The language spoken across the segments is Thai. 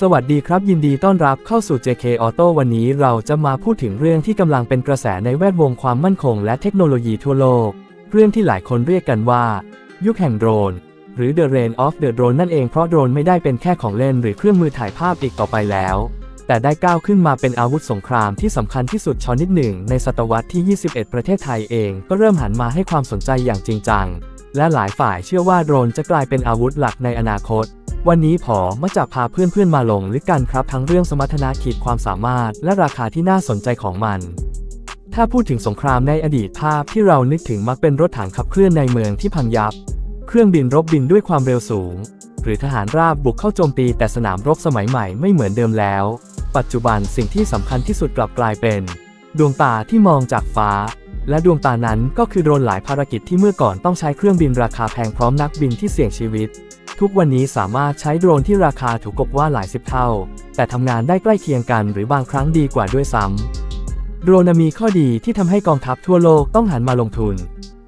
สวัสดีครับยินดีต้อนรับเข้าสู่ JK Auto วันนี้เราจะมาพูดถึงเรื่องที่กำลังเป็นกระแสในแวดวงความมั่นคงและเทคโนโลยีทั่วโลก เรื่องที่หลายคนเรียกกันว่า ยุคแห่งโดรน หรือ The Reign of the Drone นั่นเองเพราะโดรนไม่ได้เป็นแค่ของเล่นหรือเครื่องมือถ่ายภาพอีกต่อไปแล้ว แต่ได้ก้าวขึ้นมาเป็นอาวุธสงครามที่สำคัญที่สุดชนิดหนึ่ง ในศตวรรษที่ 21 ประเทศไทยเองก็เริ่มหันมาให้ความสนใจอย่างจริงจัง และหลายฝ่ายเชื่อว่าโดรนจะกลายเป็นอาวุธหลักในอนาคต วันนี้ผอมาจะพาเพื่อนๆมาลงลึกกันครับทั้งเรื่องสมรรถนะขีดความสามารถ และราคาที่น่าสนใจของมัน ถ้าพูดถึงสงครามในอดีตภาพที่เรานึกถึงมักเป็นรถถังขับเคลื่อนในเมืองที่พังยับ เครื่องบินรบบินด้วยความเร็วสูง หรือทหารราบบุกเข้าโจมตีแต่สนามรบสมัยใหม่ไม่เหมือนเดิมแล้ว ปัจจุบันสิ่งที่สำคัญที่สุดกลับกลายเป็น ดวงตาที่มองจากฟ้า และดวงตานั้นก็คือโดรนหลายภารกิจที่เมื่อก่อนต้องใช้เครื่องบินราคาแพงพร้อมนักบินที่เสี่ยงชีวิต ทุกวันนี้สามารถใช้โดรนที่ราคาถูกกบว่าหลายสิบเท่า แต่ทำงานได้ใกล้เคียงกันหรือบางครั้งดีกว่าด้วยซ้ำโดรนมีข้อดีที่ทำให้กองทัพทั่วโลกต้องหันมาลงทุน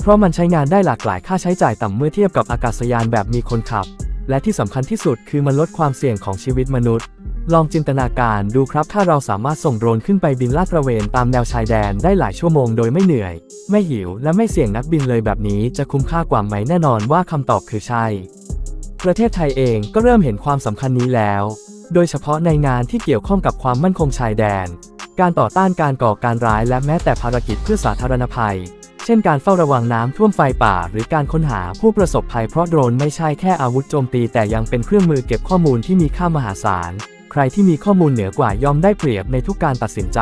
เพราะมันใช้งานได้หลากหลายค่าใช้จ่ายต่ำเมื่อเทียบกับอากาศยานแบบมีคนขับ และที่สำคัญที่สุดคือมันลดความเสี่ยงของชีวิตมนุษย์ ลองจินตนาการดูครับถ้าเราสามารถส่งโดรนขึ้นไปบินลาดตระเวนตามแนวชายแดนได้หลายชั่วโมงโดยไม่เหนื่อย ไม่หิวและไม่เสี่ยงนักบินเลยแบบนี้จะคุ้มค่ากว่าไหมแน่นอนว่าคำตอบคือใช่ ประเทศไทยเองก็เริ่มเห็นความสำคัญนี้แล้ว โดยเฉพาะในงานที่เกี่ยวข้องกับความมั่นคงชายแดน การต่อต้านการก่อการร้ายและแม้แต่ภารกิจเพื่อสาธารณภัย เช่นการเฝ้าระวังน้ำท่วมไฟป่า หรือการค้นหาผู้ประสบภัยเพราะโดรนไม่ใช่แค่อาวุธโจมตีแต่ยังเป็นเครื่องมือเก็บข้อมูลที่มีค่ามหาศาล ใครที่มีข้อมูลเหนือกว่าย่อมได้เปรียบในทุกการตัดสินใจ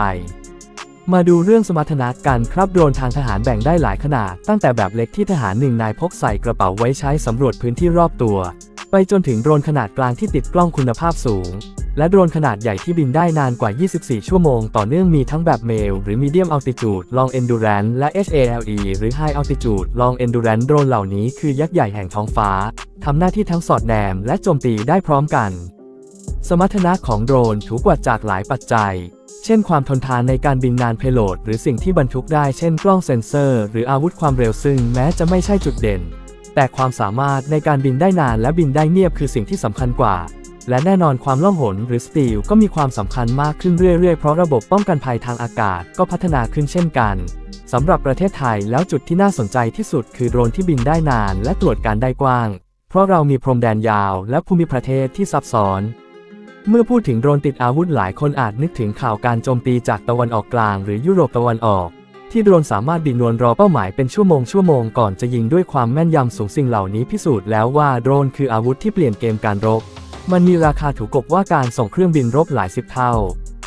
มาดูเรื่องสมรรถนะกันครับโดรนทางทหารแบ่งได้หลายขนาด ตั้งแต่แบบเล็กที่ทหารหนึ่งนายพกใส่กระเป๋าไว้ใช้สำรวจพื้นที่รอบตัว ไปจนถึงโดรนขนาดกลางที่ติดกล้องคุณภาพสูง และโดรนขนาดใหญ่ที่บินได้นานกว่า 24 ชั่วโมง ต่อเนื่องมีทั้งแบบเมล หรือ Medium Altitude Long Endurance และ HALE หรือ High Altitude Long Endurance โดรนเหล่านี้คือยักษ์ใหญ่แห่งท้องฟ้าทำหน้าที่ทั้งสอดแนมและโจมตีได้พร้อมกัน สมรรถนะของโดรนถูกกว่าจากหลายปัจจัย เช่นความทนทานในการบินนานเพโลด หรือสิ่งที่บรรทุกได้ เช่นกล้องเซ็นเซอร์ หรืออาวุธความเร็วซึ่งแม้จะไม่ใช่จุดเด่น แต่ความสามารถในการบินได้นานและบินได้เงียบคือสิ่งที่สำคัญกว่า และแน่นอนความล่องหนหรือสตีลก็มีความสำคัญมากขึ้นเรื่อยๆ เพราะระบบป้องกันภัยทางอากาศก็พัฒนาขึ้นเช่นกันสำหรับประเทศไทยแล้วจุดที่น่าสนใจที่สุดคือโดรนที่บินได้นาน และตรวจการได้กว้าง เพราะเรามีพรมแดนยาว และภูมิประเทศที่ซับซ้อน เมื่อพูดถึงโดรนติดอาวุธหลายคนอาจนึกถึงข่าวการโจมตีจากตะวันออกกลางหรือยุโรปตะวันออก ที่โดรนสามารถบินวนรอเป้าหมายเป็นชั่วโมงชั่วโมงก่อนจะยิงด้วยความแม่นยำสูงสิ่งเหล่านี้พิสูจน์แล้วว่าโดรนคืออาวุธที่เปลี่ยนเกมการรบ มันมีราคาถูกกบว่าการส่งเครื่องบินรบหลายสิบเท่า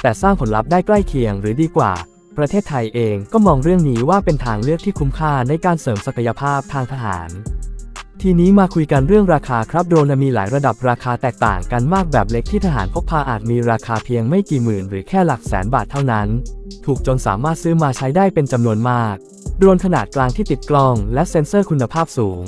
แต่สร้างผลลัพธ์ได้ใกล้เคียงหรือดีกว่า ประเทศไทยเองก็มองเรื่องนี้ว่าเป็นทางเลือกที่คุ้มค่าในการเสริมศักยภาพทางทหาร ทีนี้มาคุยกันเรื่องราคาครับโดรนมีหลายระดับราคาแตกต่างกันมากแบบเล็กที่ทหารพกพาอาจมีราคาเพียงไม่กี่หมื่นหรือแค่หลักแสนบาทเท่านั้น ถูกจนสามารถซื้อมาใช้ได้เป็นจำนวนมาก โดรนขนาดกลางที่ติดกล้อง และเซ็นเซอร์คุณภาพสูง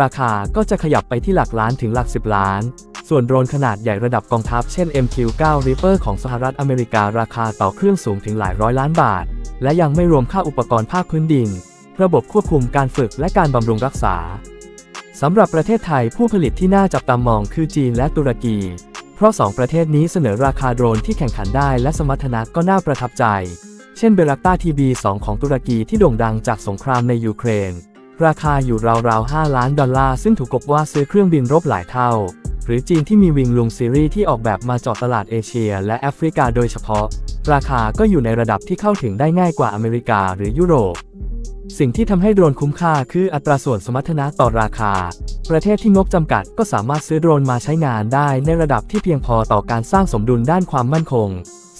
ราคาก็จะขยับไปที่หลักล้านถึงหลักสิบล้าน ส่วนโดรนขนาดใหญ่ระดับกองทัพเช่น MQ-9 Reaper ของสหรัฐอเมริการาคาต่อเครื่องสูงถึงหลายร้อยล้านบาท และยังไม่รวมค่าอุปกรณ์ภาคพื้นดิน ระบบควบคุมการฝึกและการบำรุงรักษา สำหรับประเทศไทยผู้ผลิตที่น่าจับตามองคือจีนและตุรกี เพราะ 2 ประเทศนี้เสนอราคาโดรนที่แข่งขันได้และสมรรถนะก็น่าประทับใจ เช่นเบลักตาทีบี2ของตุรกีที่โด่งดังจากสงครามในยูเครน ราคาอยู่ราวๆ 5 ล้านดอลลาร์ซึ่งถูกกบว่าซื้อเครื่องบินรบหลายเท่า หรือจีนที่มีวิงลุงซีรีส์ที่ออกแบบมาเจาะตลาดเอเชีย และแอฟริกาโดยเฉพาะ ราคาก็อยู่ในระดับที่เข้าถึงได้ง่ายกว่าอเมริกาหรือยุโรป สิ่งที่ทำให้โดรนคุ้มค่าคืออัตราส่วนสมรรถนะต่อราคา ประเทศที่งบจำกัดก็สามารถซื้อโดรนมาใช้งานได้ในระดับที่เพียงพอต่อการสร้างสมดุลด้านความมั่นคง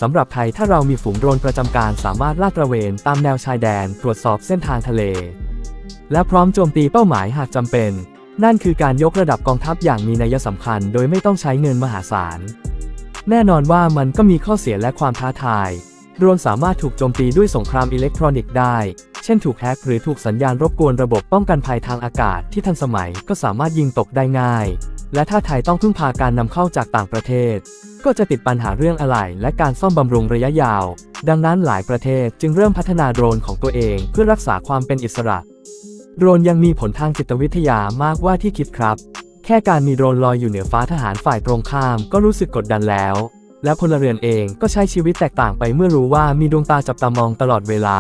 สำหรับไทยถ้าเรามีฝูงโดรนประจำการสามารถลาดตระเวนตามแนวชายแดนตรวจสอบเส้นทางทะเล และพร้อมโจมตีเป้าหมายหากจำเป็น นั่นคือการยกระดับกองทัพอย่างมีนัยสำคัญ โดยไม่ต้องใช้เงินมหาศาล แน่นอนว่ามันก็มีข้อเสียและความท้าทาย โดรนสามารถถูกโจมตีด้วยสงครามอิเล็กทรอนิกส์ได้ เช่นถูกแฮกหรือถูกสัญญาณรบกวนระบบป้องกันภัยทางอากาศที่ทันสมัยก็สามารถยิงตกได้ง่าย และถ้าไทยต้องพึ่งพาการนำเข้าจากต่างประเทศ ก็จะติดปัญหาเรื่องอะไหล่และการซ่อมบำรุงระยะยาว ดังนั้นหลายประเทศจึงเริ่มพัฒนาโดรนของตัวเองเพื่อรักษาความเป็นอิสระ โดรนยังมีผลทางจิตวิทยามากว่าที่คิดครับ แค่การมีโดรนลอยอยู่เหนือฟ้าทหารฝ่ายตรงข้ามก็รู้สึกกดดันแล้ว และพลเรือนเองก็ใช้ชีวิตแตกต่างไปเมื่อรู้ว่ามีดวงตาจับตามองตลอดเวลา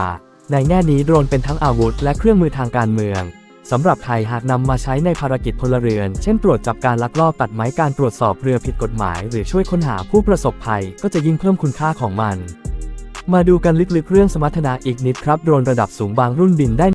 ในแง่นี้โดรนเป็นทั้งอาวุธและเครื่องมือทางการเมืองสำหรับไทยหากนำมาใช้ในภารกิจพลเรือน เช่นตรวจจับการลักลอบตัดไม้การตรวจสอบเรือผิดกฎหมาย หรือช่วยค้นหาผู้ประสบภัยก็จะยิ่งเพิ่มคุณค่าของมัน มาดูกันลึกๆเรื่องสมรรถนะอีกนิดครับโดรนระดับสูงบางรุ่นบินได้